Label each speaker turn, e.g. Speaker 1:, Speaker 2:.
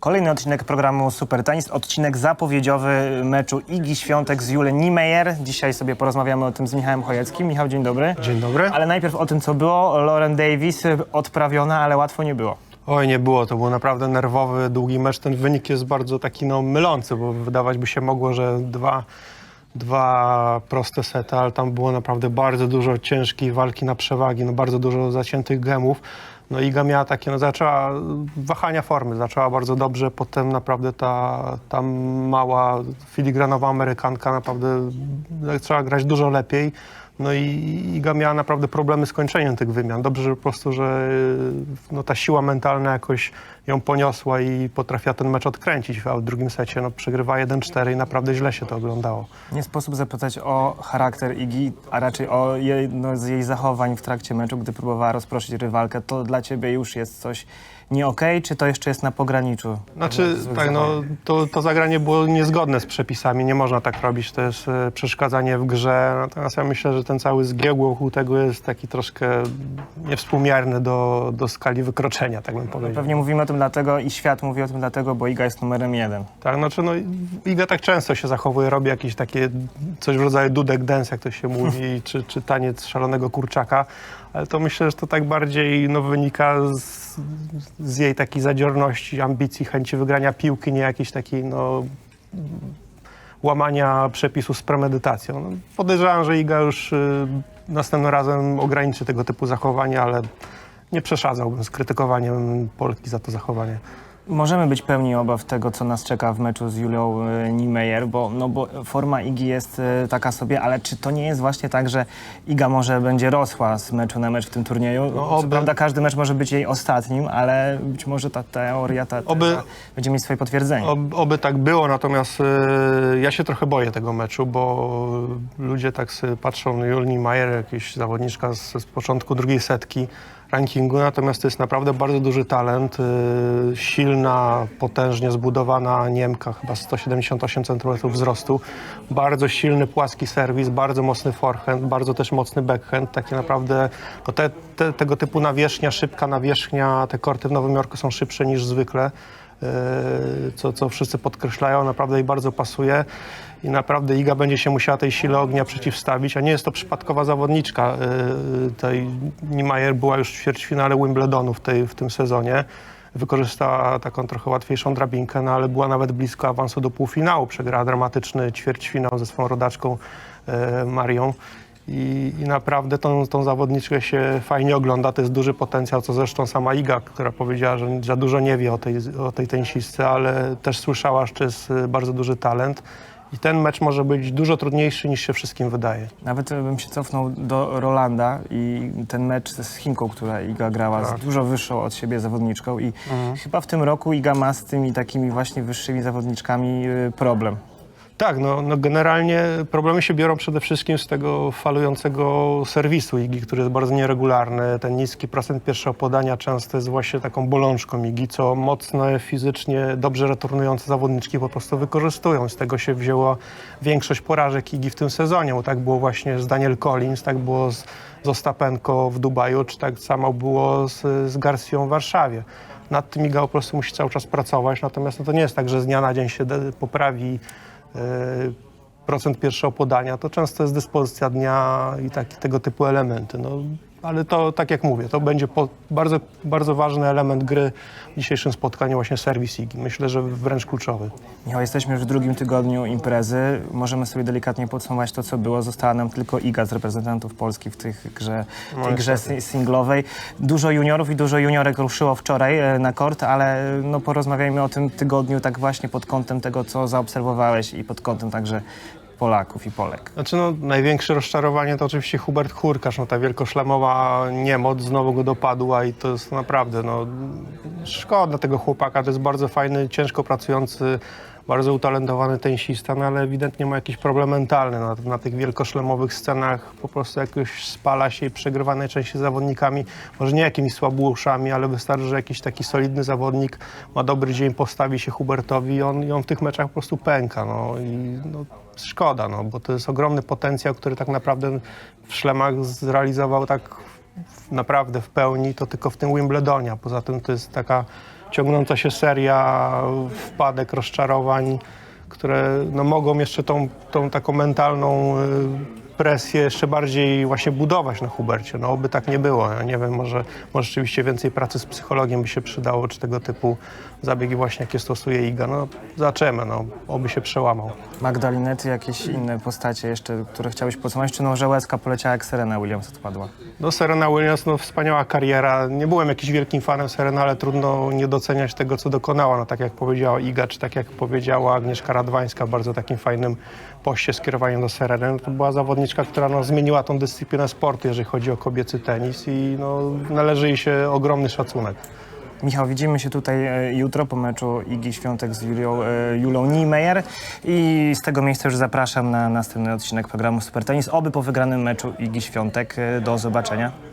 Speaker 1: Kolejny odcinek programu Super Tenis, odcinek zapowiedziowy meczu Igi Świątek z Julem Niemeyer. Dzisiaj sobie porozmawiamy o tym z Michałem Chojeckim. Michał, dzień dobry.
Speaker 2: Dzień dobry.
Speaker 1: Ale najpierw o tym, co było. Lauren Davis odprawiona, ale łatwo nie było.
Speaker 2: Oj, nie było, to był naprawdę nerwowy, długi mecz. Ten wynik jest bardzo taki no, mylący, bo wydawać by się mogło, że dwa, dwa proste sety, ale tam było naprawdę bardzo dużo ciężkiej walki na przewagi, no, bardzo dużo zaciętych gemów. No Iga miała takie, no zaczęła wahania formy, zaczęła bardzo dobrze, potem naprawdę ta, ta mała filigranowa Amerykanka naprawdę zaczęła grać dużo lepiej. No i Iga miała naprawdę problemy z kończeniem tych wymian. Dobrze, że po prostu, że no, ta siła mentalna jakoś ją poniosła i potrafiła ten mecz odkręcić, a w drugim secie no, przegrywa 1-4 i naprawdę źle się to oglądało.
Speaker 1: Nie sposób zapytać o charakter Igi, a raczej o jedno z jej zachowań w trakcie meczu, gdy próbowała rozproszyć rywalkę. To dla ciebie już jest coś nie okej, czy to jeszcze jest na pograniczu?
Speaker 2: Znaczy, tak, no, to, to zagranie było niezgodne z przepisami, nie można tak robić, to jest e, przeszkadzanie w grze, natomiast ja myślę, że ten cały zgiełk wokół tego jest taki troszkę niewspółmierny do, do skali wykroczenia, tak bym powiedział.
Speaker 1: Pewnie mówimy o tym dlatego i świat mówi o tym dlatego, bo Iga jest numerem jeden.
Speaker 2: Tak, znaczy no Iga tak często się zachowuje, robi jakieś takie coś w rodzaju dudek dance, jak to się mówi, czy, czy taniec szalonego kurczaka, ale to myślę, że to tak bardziej no, wynika z, z jej takiej zadziorności, ambicji, chęci wygrania piłki, nie jakiejś takiej no łamania przepisów z premedytacją. No, podejrzewam, że Iga już y, następnym razem ograniczy tego typu zachowania, ale nie przeszadzałbym z krytykowaniem Polki za to zachowanie.
Speaker 1: Możemy być pełni obaw tego, co nas czeka w meczu z Julią e, Niemeyer, bo, no bo forma Igi jest e, taka sobie, ale czy to nie jest właśnie tak, że Iga może będzie rosła z meczu na mecz w tym turnieju?
Speaker 2: No,
Speaker 1: Co
Speaker 2: oby.
Speaker 1: prawda każdy mecz może być jej ostatnim, ale być może ta teoria ta, ta,
Speaker 2: Oby.
Speaker 1: będzie mieć swoje potwierdzenie.
Speaker 2: Ob, oby tak było, natomiast e, ja się trochę boję tego meczu, bo ludzie tak sobie patrzą na Julni Majer, jakieś zawodniczka z, z początku drugiej setki rankingu, natomiast to jest naprawdę bardzo duży talent, e, silna, potężnie zbudowana Niemka, chyba 178 cm wzrostu, bardzo silny, płaski serwis, bardzo mocny forehand, bardzo też mocny backhand, takie naprawdę, no te, te, tego typu nawierzchnia, szybka nawierzchnia, te korty w Nowym Jorku są szybsze niż zwykle. Yy, co, co wszyscy podkreślają, naprawdę jej bardzo pasuje i naprawdę Iga będzie się musiała tej sile ognia przeciwstawić, a nie jest to przypadkowa zawodniczka. Yy, Tej Niemeyer była już w ćwierćfinale Wimbledonu w, tej, w tym sezonie. Wykorzystała taką trochę łatwiejszą drabinkę, no ale była nawet blisko awansu do półfinału. Przegrała dramatyczny ćwierćfinał ze swoją rodaczką yy, Marią. I, I naprawdę tą, tą zawodniczkę się fajnie ogląda. To jest duży potencjał, co zresztą sama Iga, która powiedziała, że za dużo nie wie o tej, o tej tenisistce, ale też słyszała, że to jest y, bardzo duży talent. I ten mecz może być dużo trudniejszy niż się wszystkim wydaje.
Speaker 1: Nawet bym się cofnął do Rolanda i ten mecz z Chinką, która Iga grała
Speaker 2: Tak.
Speaker 1: z dużo wyższą od siebie zawodniczką i
Speaker 2: Mhm.
Speaker 1: chyba w tym roku Iga ma z tymi takimi właśnie wyższymi zawodniczkami e, problem.
Speaker 2: Tak, no, no generalnie problemy się biorą przede wszystkim z tego falującego serwisu Igi, który jest bardzo nieregularny. Ten niski procent pierwszego podania często jest właśnie taką bolączką Igi, co mocne, fizycznie, dobrze returnujące zawodniczki po prostu wykorzystują. Z tego się wzięła większość porażek Igi w tym sezonie, bo tak było właśnie z Daniel Collins, tak było z, z Ostapenko w Dubaju, czy tak samo było z, z Garcją w Warszawie. Nad tym Iga po prostu musi cały czas pracować, natomiast no to nie jest tak, że z dnia na dzień się poprawi procent pierwszego podania, to często jest dyspozycja dnia i taki, tego typu elementy. No, ale to, tak jak mówię, to będzie po, bardzo, bardzo ważny element gry w dzisiejszym spotkaniu, właśnie serwis Igi. Myślę, że wręcz kluczowy.
Speaker 1: Michał, jesteśmy już w drugim tygodniu imprezy. Możemy sobie delikatnie podsumować to, co było. Została nam tylko Iga z reprezentantów Polski w tych grze,
Speaker 2: No
Speaker 1: tej grze si- singlowej. Dużo juniorów i dużo juniorek ruszyło wczoraj e, na kort, ale e, no, porozmawiajmy o tym tygodniu tak właśnie pod kątem tego, co zaobserwowałeś i pod kątem także Polaków i Polek.
Speaker 2: Znaczy, no, największe rozczarowanie to oczywiście Hubert Hurkacz, no, ta wielkoszlemowa niemoc znowu go dopadła i to jest naprawdę, no, szkoda tego chłopaka, to jest bardzo fajny, ciężko pracujący, bardzo utalentowany tenisista, no, ale ewidentnie ma jakiś problem mentalny na, na tych wielkoszlemowych scenach, po prostu jakoś spala się i przegrywa najczęściej zawodnikami, może nie jakimiś słabeuszami, ale wystarczy, że jakiś taki solidny zawodnik ma dobry dzień, postawi się Hubertowi i on, i on w tych meczach po prostu pęka, no, i no, szkoda, no, bo to jest ogromny potencjał, który tak naprawdę w szlemach zrealizował tak naprawdę w pełni, to tylko w tym Wimbledonie, poza tym to jest taka ciągnąca się seria wpadek, rozczarowań, które no, mogą jeszcze tą, tą taką mentalną y, presję jeszcze bardziej właśnie budować na Hubercie. No oby tak nie było. Ja nie wiem, może, może rzeczywiście więcej pracy z psychologiem by się przydało, czy tego typu zabiegi właśnie, jakie stosuje Iga. No zobaczymy, no, oby się przełamał.
Speaker 1: Magdalinety, jakieś inne postacie jeszcze, które chciałeś podsumować, czy no, że Łezka poleciała jak Serena Williams odpadła?
Speaker 2: No Serena Williams, no wspaniała kariera. Nie byłem jakimś wielkim fanem Serena, ale trudno nie doceniać tego, co dokonała. No tak jak powiedziała Iga, czy tak jak powiedziała Agnieszka Radwańska w bardzo takim fajnym poście skierowanym do Sereny. No, to była zawodniczka, która no, zmieniła tą dyscyplinę sportu, jeżeli chodzi o kobiecy tenis i no, należy jej się ogromny szacunek.
Speaker 1: Michał, widzimy się tutaj e, jutro po meczu Igi Świątek z Julią, e, Julą Niemeyer i z tego miejsca już zapraszam na następny odcinek programu Super Tenis. Oby po wygranym meczu Igi Świątek. E, Do zobaczenia.